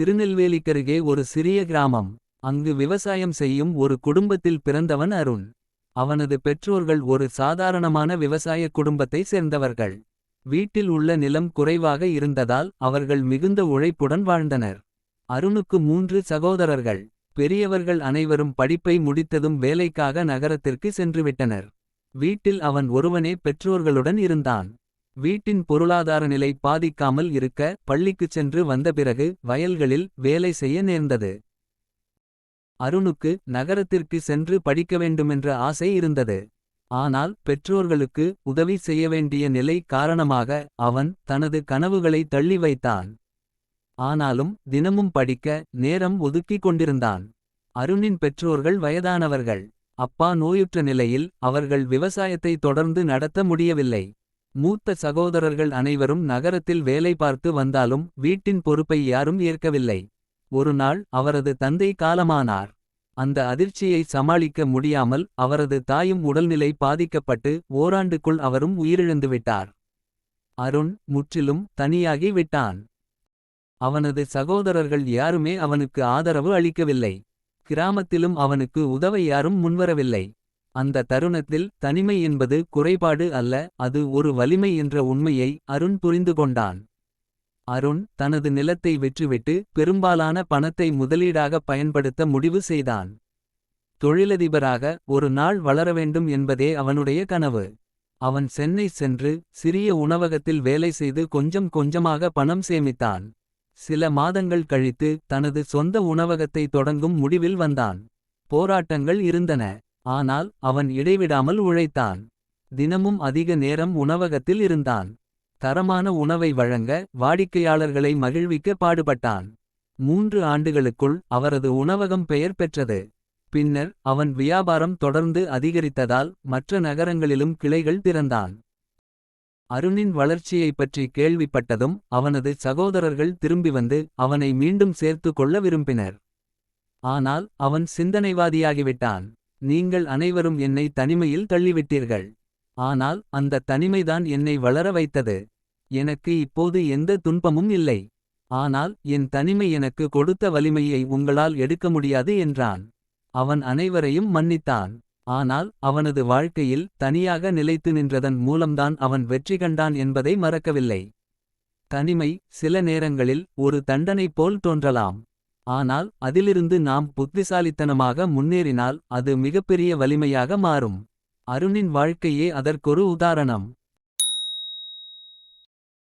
திருநெல்வேலிக்கருகே ஒரு சிறிய கிராமம். அங்கு விவசாயம் செய்யும் ஒரு குடும்பத்தில் பிறந்தவன் அருண். அவனது பெற்றோர்கள் ஒரு சாதாரணமான விவசாய குடும்பத்தை சேர்ந்தவர்கள். வீட்டில் உள்ள நிலம் குறைவாக இருந்ததால் அவர்கள் மிகுந்த உழைப்புடன் வாழ்ந்தனர். அருணுக்கு மூன்று சகோதரர்கள். பெரியவர்கள் அனைவரும் படிப்பை முடித்ததும் வேலைக்காக நகரத்திற்கு சென்றுவிட்டனர். வீட்டில் அவன் ஒருவனே பெற்றோர்களுடன் இருந்தான். வீட்டின் பொருளாதார நிலை பாதிக்காமல் இருக்க பள்ளிக்குச் சென்று வந்த பிறகு வயல்களில் வேலை செய்ய நேர்ந்தது. அருணுக்கு நகரத்திற்கு சென்று படிக்க வேண்டுமென்ற ஆசை இருந்தது. ஆனால் பெற்றோர்களுக்கு உதவி செய்ய வேண்டிய நிலை காரணமாக அவன் தனது கனவுகளை தள்ளி வைத்தான். ஆனாலும் தினமும் படிக்க நேரம் ஒதுக்கிக் கொண்டிருந்தான். அருணின் பெற்றோர்கள் வயதானவர்கள். அப்பா நோயுற்ற நிலையில் அவர்கள் விவசாயத்தை தொடர்ந்து நடத்த முடியவில்லை. மூத்த சகோதரர்கள் அனைவரும் நகரத்தில் வேலை பார்த்து வந்தாலும் வீட்டின் பொறுப்பை யாரும் ஏற்கவில்லை. ஒருநாள் அவரது தந்தை காலமானார். அந்த அதிர்ச்சியை சமாளிக்க முடியாமல் அவரது தாயும் உடல்நிலை பாதிக்கப்பட்டு ஓராண்டுக்குள் அவரும் உயிரிழந்துவிட்டார். அருண் முற்றிலும் தனியாகி விட்டான். அவனது சகோதரர்கள் யாருமே அவனுக்கு ஆதரவு அளிக்கவில்லை. கிராமத்திலும் அவனுக்கு உதவ யாரும் முன்வரவில்லை. அந்த தருணத்தில் தனிமை என்பது குறைபாடு அல்ல அது ஒரு வலிமை என்ற உண்மையை அருண் புரிந்து கொண்டான். அருண் தனது நிலத்தை விற்றுவிட்டு பெரும்பாலான பணத்தை முதலீடாக பயன்படுத்த முடிவு செய்தான். தொழிலதிபராக ஒரு நாள் வளர வேண்டும் என்பதே அவனுடைய கனவு. அவன் சென்னை சென்று சிறிய உணவகத்தில் வேலை செய்து கொஞ்சம் கொஞ்சமாக பணம் சேமித்தான். சில மாதங்கள் கழித்து தனது சொந்த உணவகத்தை தொடங்கும் முடிவில் வந்தான். போராட்டங்கள் இருந்தன. ஆனால் அவன் இடைவிடாமல் உழைத்தான். தினமும் அதிக நேரம் உணவகத்தில் இருந்தான். தரமான உணவை வழங்க வாடிக்கையாளர்களை மகிழ்விக்க பாடுபட்டான். மூன்று ஆண்டுகளுக்குள் அவரது உணவகம் பெயர் பெற்றது. பின்னர் அவன் வியாபாரம் தொடர்ந்து அதிகரித்ததால் மற்ற நகரங்களிலும் கிளைகள் திறந்தான். அருணின் வளர்ச்சியைப் பற்றி கேள்விப்பட்டதும் அவனது சகோதரர்கள் திரும்பி வந்து அவனை மீண்டும் சேர்த்து கொள்ள விரும்பினர். ஆனால் அவன் சிந்தனைவாதியாகிவிட்டான். நீங்கள் அனைவரும் என்னை தனிமையில் தள்ளிவிட்டீர்கள். ஆனால் அந்த தனிமைதான் என்னை வளர வைத்தது. எனக்கு இப்போது எந்த துன்பமும் இல்லை. ஆனால் என் தனிமை எனக்கு கொடுத்த வலிமையை உங்களால் எடுக்க முடியாது என்றான். அவன் அனைவரையும் மன்னித்தான். ஆனால் அவனது வாழ்க்கையில் தனியாக நிலைத்து நின்றதன் மூலம்தான் அவன் வெற்றி கண்டான் என்பதை மறக்கவில்லை. தனிமை சில நேரங்களில் ஒரு தண்டனை போல் தோன்றலாம். ஆனால் அதிலிருந்து நாம் புத்திசாலித்தனமாக முன்னேறினால் அது மிகப்பெரிய வலிமையாக மாறும். அருணின் வாழ்க்கையே அதற்கொரு உதாரணம்.